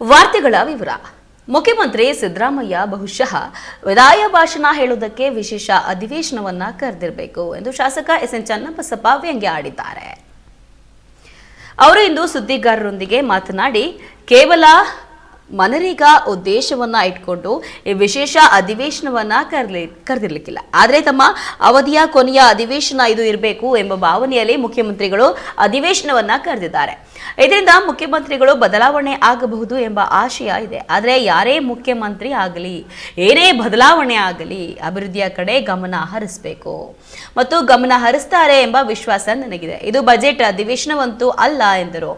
ವಾರ್ತೆಗಳ ವಿವರ. ಮುಖ್ಯಮಂತ್ರಿ ಸಿದ್ದರಾಮಯ್ಯ ಬಹುಶಃ ವಿದಾಯ ಭಾಷಣ ಹೇಳುವುದಕ್ಕೆ ವಿಶೇಷ ಅಧಿವೇಶನವನ್ನ ಕರೆದಿರಬೇಕು ಎಂದು ಶಾಸಕ ಎಸ್ ಎನ್ ಚನ್ನಬಸಪ್ಪ ವ್ಯಂಗ್ಯ ಆಡಿದ್ದಾರೆ ಅವರು ಇಂದು ಸುದ್ದಿಗಾರರೊಂದಿಗೆ ಮಾತನಾಡಿ, ಕೇವಲ ಮನರೇಗಾ ಉದ್ದೇಶವನ್ನ ಇಟ್ಕೊಂಡು ಈ ವಿಶೇಷ ಅಧಿವೇಶನವನ್ನ ಕರೆಲಿ ಕರೆದಿರ್ಲಿಕ್ಕಿಲ್ಲ. ಆದರೆ ತಮ್ಮ ಅವಧಿಯ ಕೊನೆಯ ಅಧಿವೇಶನ ಇದು ಇರಬೇಕು ಎಂಬ ಭಾವನೆಯಲ್ಲಿ ಮುಖ್ಯಮಂತ್ರಿಗಳು ಅಧಿವೇಶನವನ್ನ ಕರೆದಿದ್ದಾರೆ. ಇದರಿಂದ ಮುಖ್ಯಮಂತ್ರಿಗಳು ಬದಲಾವಣೆ ಆಗಬಹುದು ಎಂಬ ಆಶಯ ಇದೆ. ಆದರೆ ಯಾರೇ ಮುಖ್ಯಮಂತ್ರಿ ಆಗಲಿ, ಏನೇ ಬದಲಾವಣೆ ಆಗಲಿ, ಅಭಿವೃದ್ಧಿಯ ಕಡೆ ಗಮನ ಹರಿಸಬೇಕು. ಮತ್ತು ಗಮನ ಹರಿಸ್ತಾರೆ ಎಂಬ ವಿಶ್ವಾಸ ನನಗಿದೆ. ಇದು ಬಜೆಟ್ ಅಧಿವೇಶನವಂತೂ ಅಲ್ಲ ಎಂದರು.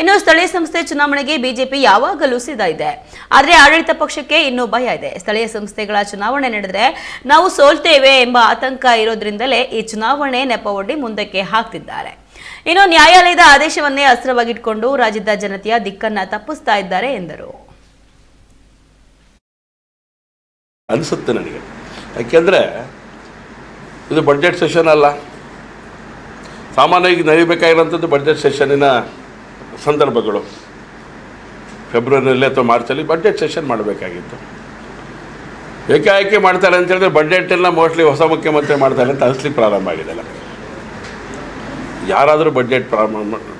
ಇನ್ನು ಸ್ಥಳೀಯ ಸಂಸ್ಥೆ ಚುನಾವಣೆಗೆ ಬಿಜೆಪಿ ಯಾವಾಗಲೂ ಸಿದ್ಧ ಇದೆ. ಆದರೆ ಆಡಳಿತ ಪಕ್ಷಕ್ಕೆ ಇನ್ನೂ ಭಯ ಇದೆ. ಸ್ಥಳೀಯ ಸಂಸ್ಥೆಗಳ ಚುನಾವಣೆ ನಡೆದರೆ ನಾವು ಸೋಲ್ತೇವೆ ಎಂಬ ಆತಂಕ ಇರೋದ್ರಿಂದಲೇ ಈ ಚುನಾವಣೆ ನೆಪವೊಡ್ಡಿ ಮುಂದಕ್ಕೆ ಹಾಕ್ತಿದ್ದಾರೆ. ಇನ್ನು ನ್ಯಾಯಾಲಯದ ಆದೇಶವನ್ನೇ ಅಸ್ತ್ರವಾಗಿಟ್ಕೊಂಡು ರಾಜ್ಯದ ಜನತೆಯ ದಿಕ್ಕನ್ನ ತಪ್ಪಿಸ್ತಾ ಇದ್ದಾರೆ ಎಂದರು. ಅನಿಸುತ್ತೆ ನನಗೆ. ಯಾಕೆಂದರೆ ಇದು ಬಡ್ಜೆಟ್ ಸೆಷನ್ ಅಲ್ಲ. ಸಾಮಾನ್ಯವಾಗಿ ನಡೀಬೇಕಾಗಿರೋಂಥದ್ದು ಬಡ್ಜೆಟ್ ಸೆಷನ್ನಿನ ಸಂದರ್ಭಗಳು. ಫೆಬ್ರವರಿಯಲ್ಲಿ ಅಥವಾ ಮಾರ್ಚಲ್ಲಿ ಬಡ್ಜೆಟ್ ಸೆಷನ್ ಮಾಡಬೇಕಾಗಿತ್ತು. ಏಕಾಏಕಿ ಮಾಡ್ತಾರೆ ಅಂತೇಳಿದ್ರೆ ಬಡ್ಜೆಟೆಲ್ಲ ಮೋಸ್ಟ್ಲಿ ಹೊಸ ಮುಖ್ಯಮಂತ್ರಿ ಮಾಡ್ತಾರೆ ಅಂತ ಅನಿಸ್ಲಿಕ್ಕೆ ಪ್ರಾರಂಭ ಆಗಿದೆಲ್ಲ ಯಾರಾದರೂ ಬಡ್ಜೆಟ್ ಪ್ರಾರಂಭ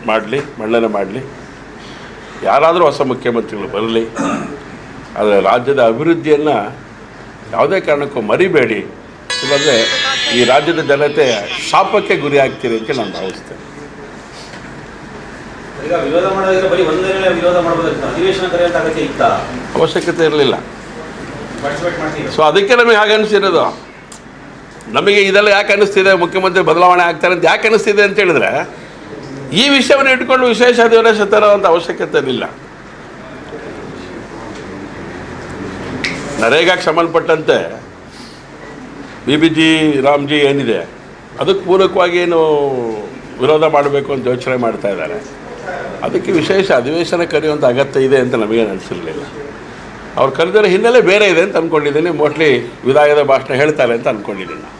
ಮಾಡಲಿ ಮಂಡನೆ ಮಾಡಲಿ. ಯಾರಾದರೂ ಹೊಸ ಮುಖ್ಯಮಂತ್ರಿಗಳು ಬರಲಿ ಆದರೆ ರಾಜ್ಯದ ಅಭಿವೃದ್ಧಿಯನ್ನು ಯಾವುದೇ ಕಾರಣಕ್ಕೂ ಮರಿಬೇಡಿ. ಇಲ್ಲದೆ ಈ ರಾಜ್ಯದ ಜನತೆ ಶಾಪಕ್ಕೆ ಗುರಿ ಆಗ್ತೀರಿ ಅಂತ ನಾನು ಭಾವಿಸ್ತೇನೆ. ಅವಶ್ಯಕತೆ ಇರಲಿಲ್ಲ. ಸೊ ಅದಕ್ಕೆ ನಮಗೆ ಹಾಗೆ ಅನಿಸ್ತಿರೋದು ನಮಗೆ ಇದೆಲ್ಲ ಯಾಕೆ ಅನ್ನಿಸ್ತಿದೆ? ಮುಖ್ಯಮಂತ್ರಿ ಬದಲಾವಣೆ ಆಗ್ತಾರೆ ಅಂತ ಯಾಕೆ ಅನ್ನಿಸ್ತಿದೆ ಅಂತ ಹೇಳಿದ್ರೆ, ಈ ವಿಷಯವನ್ನು ಇಟ್ಕೊಂಡು ವಿಶೇಷ ಅಧಿವೇಶ ತರುವಂಥ ಅವಶ್ಯಕತೆ ಇಲ್ಲ ನರೇಗಾಕ್ಕೆ ಸಂಬಂಧಪಟ್ಟಂತೆ ಬಿ ಬಿ ಜಿ ರಾಮ್ಜಿ ಏನಿದೆ, ಅದಕ್ಕೆ ಪೂರಕವಾಗಿ ಏನು ವಿರೋಧ ಮಾಡಬೇಕು ಅಂತ ಯೋಚನೆ ಮಾಡ್ತಾ ಇದ್ದಾರೆ. ಅದಕ್ಕೆ ವಿಶೇಷ ಅಧಿವೇಶನ ಕರೆಯುವಂಥ ಅಗತ್ಯ ಇದೆ ಅಂತ ನಮಗೇನು ಅನಿಸಿರಲಿಲ್ಲ. ಅವ್ರು ಕರೆದಿರೋ ಹಿನ್ನೆಲೆ ಬೇರೆ ಇದೆ ಅಂತ ಅಂದ್ಕೊಂಡಿದ್ದೀನಿ ಮೋಸ್ಟ್ಲಿ ವಿದಾಯದ ಭಾಷಣ ಹೇಳ್ತಾರೆ ಅಂತ ಅಂದ್ಕೊಂಡಿದ್ದೀನಿ ನಾನು.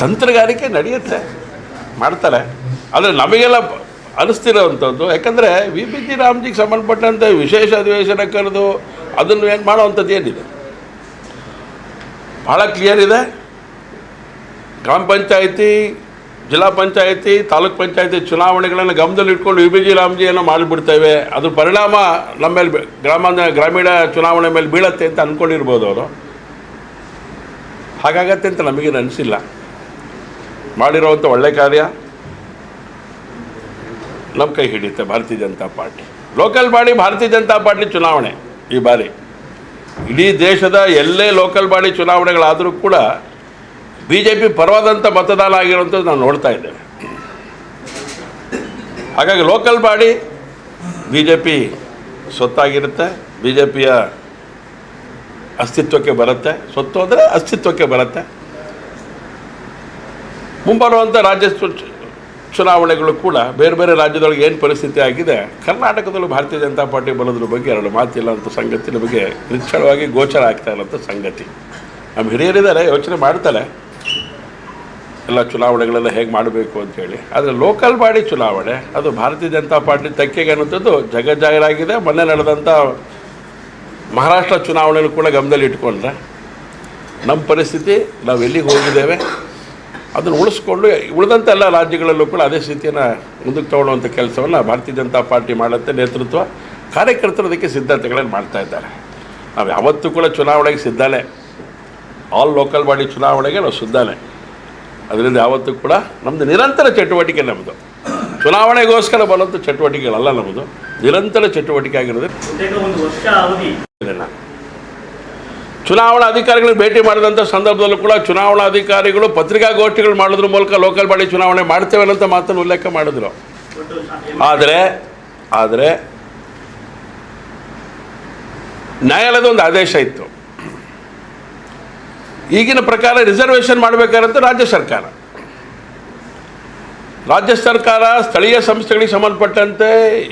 ತಂತ್ರಗಾರಿಕೆ ನಡೆಯುತ್ತೆ, ಮಾಡ್ತಾರೆ. ಆದರೆ ನಮಗೆಲ್ಲ ಅನಿಸ್ತಿರೋವಂಥದ್ದು, ಯಾಕಂದರೆ ವಿ ಪಿ ಜಿ ರಾಮ್ಜಿಗೆ ಸಂಬಂಧಪಟ್ಟಂತೆ ವಿಶೇಷ ಅಧಿವೇಶನ ಕರೆದು ಅದನ್ನು ಏನು ಮಾಡೋವಂಥದ್ದು ಏನಿದೆ? ಭಾಳ ಕ್ಲಿಯರ್ ಇದೆ. ಗ್ರಾಮ ಪಂಚಾಯಿತಿ, ಜಿಲ್ಲಾ ಪಂಚಾಯತಿ, ತಾಲೂಕ್ ಪಂಚಾಯತಿ ಚುನಾವಣೆಗಳನ್ನು ಗಮನದಲ್ಲಿ ಇಟ್ಕೊಂಡು ವಿ ಪಿ ಜಿ ರಾಮ್ಜಿ ಏನೋ ಮಾಡಿಬಿಡ್ತೇವೆ. ಅದ್ರ ಪರಿಣಾಮ ನಮ್ಮ ಮೇಲೆ ಗ್ರಾಮಾಂತರ, ಗ್ರಾಮೀಣ ಚುನಾವಣೆ ಮೇಲೆ ಬೀಳತ್ತೆ ಅಂತ ಅಂದ್ಕೊಂಡಿರ್ಬೋದು ಅವರು. ಹಾಗಾಗತ್ತೆ ಅಂತ ನಮಗೇನು ಅನಿಸಿಲ್ಲ ಮಾಡಿರೋವಂಥ ಒಳ್ಳೆ ಕಾರ್ಯ ನಮ್ಮ ಕೈ ಹಿಡಿಯುತ್ತೆ ಭಾರತೀಯ ಜನತಾ ಪಾರ್ಟಿ. ಲೋಕಲ್ ಬಾಡಿ ಭಾರತೀಯ ಜನತಾ ಪಾರ್ಟಿ ಚುನಾವಣೆ ಈ ಬಾರಿ. ಇಡೀ ದೇಶದ ಎಲ್ಲೇ ಲೋಕಲ್ ಬಾಡಿ ಚುನಾವಣೆಗಳಾದರೂ ಕೂಡ ಬಿ ಜೆ ಪಿ ಪರವಾದಂಥ ಮತದಾನ ಆಗಿರುವಂಥದ್ದು ನಾವು ನೋಡ್ತಾ ಇದ್ದೇವೆ. ಹಾಗಾಗಿ local body B J P ಸೊತ್ತಾಗಿರುತ್ತೆ B J ಪಿಯ ಅಸ್ತಿತ್ವಕ್ಕೆ ಬರುತ್ತೆ ಸ್ವತ್ತು ಅಂದರೆ ಅಸ್ತಿತ್ವಕ್ಕೆ ಬರುತ್ತೆ. ಮುಂಬರುವಂಥ ರಾಜ್ಯ ಚುನಾವಣೆಗಳು ಕೂಡ ಬೇರೆ ಬೇರೆ ರಾಜ್ಯದೊಳಗೆ ಏನು ಪರಿಸ್ಥಿತಿ ಆಗಿದೆ, ಕರ್ನಾಟಕದಲ್ಲೂ ಭಾರತೀಯ ಜನತಾ ಪಾರ್ಟಿ ಬಲದ್ರ ಬಗ್ಗೆ ಎರಡು ಮಾತಿಲ್ಲ ಅಂತ ಸಂಗತಿ ನಮಗೆ ನಿಚ್ಚಳವಾಗಿ ಗೋಚರ ಆಗ್ತಾ ಇರೋಂಥ ಸಂಗತಿ. ನಮ್ಮ ಹಿರಿಯರಿದ್ದಾರೆ, ಯೋಚನೆ ಮಾಡ್ತಾರೆ. ಎಲ್ಲ ಚುನಾವಣೆಗಳೆಲ್ಲ ಹೇಗೆ ಮಾಡಬೇಕು ಅಂತೇಳಿ ಆದರೆ ಲೋಕಲ್ ಬಾಡಿ ಚುನಾವಣೆ, ಅದು ಭಾರತೀಯ ಜನತಾ ಪಾರ್ಟಿ ತೆಕ್ಕೆಗೆ ಅನ್ನೋಂಥದ್ದು ಜಗಜ್ಜಾಹೀರಾಗಿದೆ ಮೊನ್ನೆ ನಡೆದಂಥ ಮಹಾರಾಷ್ಟ್ರ ಚುನಾವಣೆಯನ್ನು ಕೂಡ ಗಮನದಲ್ಲಿ ಇಟ್ಕೊಂಡ್ರೆ ನಮ್ಮ ಪರಿಸ್ಥಿತಿ, ನಾವು ಎಲ್ಲಿಗೆ ಹೋಗಿದ್ದೇವೆ, ಅದನ್ನು ಉಳಿಸ್ಕೊಂಡು ಉಳಿದಂಥ ಎಲ್ಲ ರಾಜ್ಯಗಳಲ್ಲೂ ಕೂಡ ಅದೇ ಸ್ಥಿತಿಯನ್ನು ಮುಂದಕ್ಕೆ ತಗೊಳ್ಳುವಂಥ ಕೆಲಸವನ್ನು ಭಾರತೀಯ ಜನತಾ ಪಾರ್ಟಿ ಮಾಡುತ್ತೆ, ನೇತೃತ್ವ ಕಾರ್ಯಕರ್ತರು ಅದಕ್ಕೆ ಸಿದ್ಧತೆಗಳನ್ನು ಮಾಡ್ತಾ ಇದ್ದಾರೆ. ನಾವು ಯಾವತ್ತೂ ಕೂಡ ಚುನಾವಣೆಗೆ ಸಿದ್ಧನೇ. ಆಲ್ ಲೋಕಲ್ ಬಾಡಿ ಚುನಾವಣೆಗೆ ನಾವು ಸಿದ್ಧನೇ. ಅದರಿಂದ ಯಾವತ್ತೂ ಕೂಡ ನಮ್ಮದು ನಿರಂತರ ಚಟುವಟಿಕೆ ನಮ್ಮದು ಚುನಾವಣೆಗೋಸ್ಕರ ಬರುವಂಥ ಚಟುವಟಿಕೆಗಳಲ್ಲ ನಮ್ಮದು ನಿರಂತರ ಚಟುವಟಿಕೆ ಆಗಿರೋದು ಹುದ್ದೆಗೆ ಒಂದು ವರ್ಷ ಅವಧಿ ಇದನ್ನು ಚುನಾವಣಾ ಅಧಿಕಾರಿಗಳು ಭೇಟಿ ಮಾಡಿದಂಥ ಸಂದರ್ಭದಲ್ಲೂ ಕೂಡ ಚುನಾವಣಾ ಅಧಿಕಾರಿಗಳು ಪತ್ರಿಕಾಗೋಷ್ಠಿಗಳು ಮಾಡೋದ್ರ ಮೂಲಕ ಲೋಕಲ್ ಬಾಡಿ ಚುನಾವಣೆ ಮಾಡ್ತೇವೆ ಅನ್ನೋಂಥ ಮಾತನ್ನು ಉಲ್ಲೇಖ ಮಾಡಿದ್ರು. ಆದರೆ ಆದರೆ, ನ್ಯಾಯಾಲಯದ ಒಂದು ಆದೇಶ ಇತ್ತು. ಈಗಿನ ಪ್ರಕಾರ ರಿಸರ್ವೇಷನ್ ಮಾಡಬೇಕಾದಂಥ ರಾಜ್ಯ ಸರ್ಕಾರ. ರಾಜ್ಯ ಸರ್ಕಾರ ಸ್ಥಳೀಯ ಸಂಸ್ಥೆಗಳಿಗೆ ಸಂಬಂಧಪಟ್ಟಂತೆ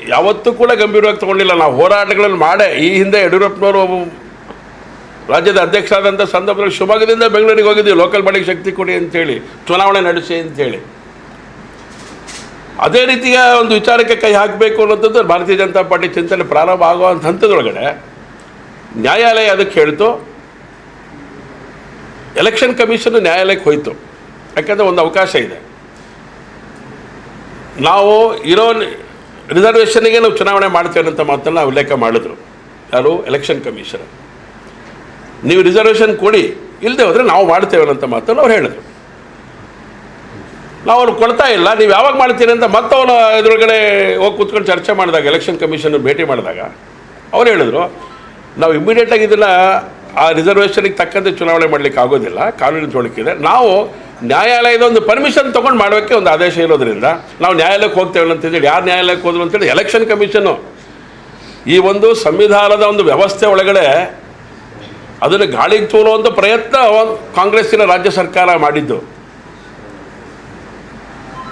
ಯಾವತ್ತೂ ಕೂಡ ಗಂಭೀರವಾಗಿ ತಗೊಂಡಿಲ್ಲ. ನಾವು ಹೋರಾಟಗಳನ್ನು ಮಾಡೇ ಈ ಹಿಂದೆ ಯಡಿಯೂರಪ್ಪನವರು ರಾಜ್ಯದ ಅಧ್ಯಕ್ಷರಾದಂಥ ಸಂದರ್ಭದಲ್ಲಿ ಶಿವಮೊಗ್ಗದಿಂದ ಬೆಂಗಳೂರಿಗೆ ಹೋಗಿದ್ದೀವಿ. ಲೋಕಲ್ ಬಾಡಿಗೆ ಶಕ್ತಿ ಕೊಡಿ ಅಂತೇಳಿ, ಚುನಾವಣೆ ನಡೆಸಿ ಅಂತೇಳಿ. ಅದೇ ರೀತಿಯ ಒಂದು ವಿಚಾರಕ್ಕೆ ಕೈ ಹಾಕಬೇಕು ಅನ್ನೋಂಥದ್ದು ಭಾರತೀಯ ಜನತಾ ಪಾರ್ಟಿ ಚಿಂತನೆ ಪ್ರಾರಂಭ ಆಗುವಂಥ ಹಂತದೊಳಗಡೆ ನ್ಯಾಯಾಲಯ ಅದಕ್ಕೆ ಹೇಳ್ತು. ಎಲೆಕ್ಷನ್ ಕಮಿಷನ್ ನ್ಯಾಯಾಲಯಕ್ಕೆ ಹೋಯಿತು. ಯಾಕಂದರೆ ಒಂದು ಅವಕಾಶ ಇದೆ. ನಾವು ಇರೋ ರಿಸರ್ವೇಷನ್ಗೆ ನಾವು ಚುನಾವಣೆ ಮಾಡ್ತೇವೆ ಅಂತ ಮಾತನ್ನು ಉಲ್ಲೇಖ ಮಾಡಿದ್ರು. ಯಾರು? ಎಲೆಕ್ಷನ್ ಕಮಿಷನ್ ನೀವು ರಿಸರ್ವೇಷನ್ ಕೊಡಿ ಇಲ್ಲದೆ ಹೋದರೆ ನಾವು ಮಾಡ್ತೇವೆ ಅಂತ ಮಾತನ್ನು ಅವ್ರು ಹೇಳಿದ್ರು. ನಾವು ಅವ್ರು ಕೊಡ್ತಾ ಇಲ್ಲ, ನೀವು ಯಾವಾಗ ಮಾಡ್ತೀರಿ ಅಂತ ಮತ್ತೆ ಅವನು ಇದ್ರೊಳಗಡೆ ಹೋಗಿ ಕೂತ್ಕೊಂಡು ಚರ್ಚೆ ಮಾಡಿದಾಗ ಎಲೆಕ್ಷನ್ ಕಮಿಷನ್ ಭೇಟಿ ಮಾಡಿದಾಗ, ಅವ್ರು ಹೇಳಿದ್ರು, ನಾವು ಇಮ್ಮಿಡಿಯೇಟಾಗಿ ಇದನ್ನ ಆ ರಿಸರ್ವೇಷನಿಗೆ ತಕ್ಕಂತೆ ಚುನಾವಣೆ ಮಾಡಲಿಕ್ಕೆ ಆಗೋದಿಲ್ಲ, ಕಾನೂನಿನ ತೊಡಕಿದೆ ನಾವು ನ್ಯಾಯಾಲಯದ ಒಂದು ಪರ್ಮಿಷನ್ ತೊಗೊಂಡು ಮಾಡೋಕ್ಕೆ ಒಂದು ಆದೇಶ ಇರೋದ್ರಿಂದ, ನಾವು ನ್ಯಾಯಾಲಯಕ್ಕೆ ಹೋಗ್ತೇವೆ ಅಂತೇಳಿ ಯಾರು ನ್ಯಾಯಾಲಯಕ್ಕೆ ಹೋದ್ರು ಅಂತೇಳಿ ಎಲೆಕ್ಷನ್ ಕಮಿಷನು ಈ ಒಂದು ಸಂವಿಧಾನದ ಒಂದು ವ್ಯವಸ್ಥೆ ಒಳಗಡೆ ಅದನ್ನು ಗಾಳಿಗೆ ತೋರುವಂಥ ಪ್ರಯತ್ನ ಕಾಂಗ್ರೆಸ್ಸಿನ ರಾಜ್ಯ ಸರ್ಕಾರ ಮಾಡಿದ್ದು.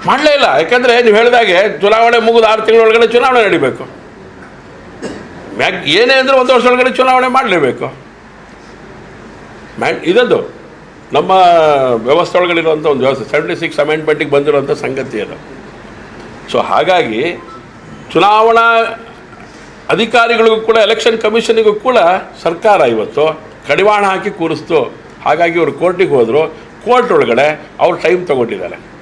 ಮಾಡಲೇ ಇಲ್ಲ. ಯಾಕಂದರೆ ನೀವು ಹೇಳಿದಾಗೆ ಚುನಾವಣೆ ಮುಗಿದ ಆರು ತಿಂಗಳೊಳಗಡೆ ಚುನಾವಣೆ ನಡಿಬೇಕು. ಮ್ಯಾಕ್ ಏನೇ ಅಂದರೆ ಒಂದು ವರ್ಷದೊಳಗಡೆ ಚುನಾವಣೆ ಮಾಡಲೇಬೇಕು. ಮ್ಯಾ ಇದೊಂದು ನಮ್ಮ ವ್ಯವಸ್ಥೆ ಒಳಗಡೆ ಇರುವಂಥ ಒಂದು ವ್ಯವಸ್ಥೆ. ಸೆವೆಂಟಿ ಸಿಕ್ಸ್ ಅಮೆಂಡ್ಮೆಂಟಿಗೆ ಬಂದಿರುವಂಥ ಸಂಗತಿ ಅದು. ಸೊ ಹಾಗಾಗಿ ಚುನಾವಣಾ ಅಧಿಕಾರಿಗಳಿಗೂ ಕೂಡ ಎಲೆಕ್ಷನ್ ಕಮಿಷನಿಗೂ ಕೂಡ ಸರ್ಕಾರ ಇವತ್ತು ಕಡಿವಾಣ ಹಾಕಿ ಕೂರಿಸ್ತು. ಹಾಗಾಗಿ ಅವರು ಕೋರ್ಟಿಗೆ ಹೋದರು. ಕೋರ್ಟ್ ಒಳಗಡೆ ಅವ್ರು ಟೈಮ್ ತೊಗೊಂಡಿದ್ದಾರೆ.